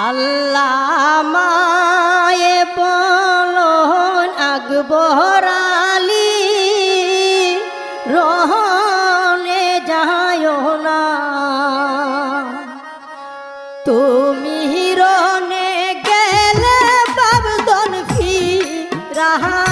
আল্লাহ মায়ে বলন আকবর রহনে যায় না। তুমি রনে গেলে বাবদন ফি রাহায়ার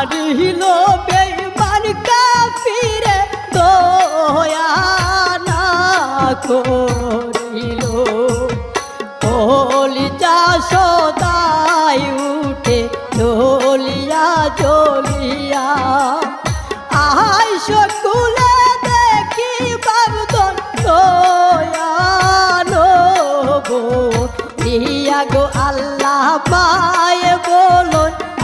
মারিল বেমান কাফিরে, দয়া না করিল। কলিজা সদাই উঠে জ্বলিয়া জ্বলিয়া, আহাই সকুলে দেখি বাবদন দয়ানো গো দিয়া গো আল্লাহ পায়ে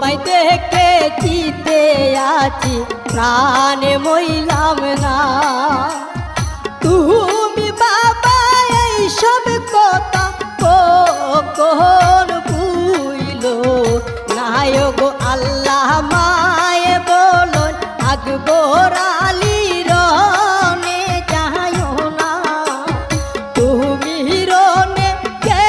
তোমায় দেখে চিতে আছি, প্রাণে মইলাম না। তুমি বাবা, এইসব কথা কখন বুইল? নায়ক আল্লাহ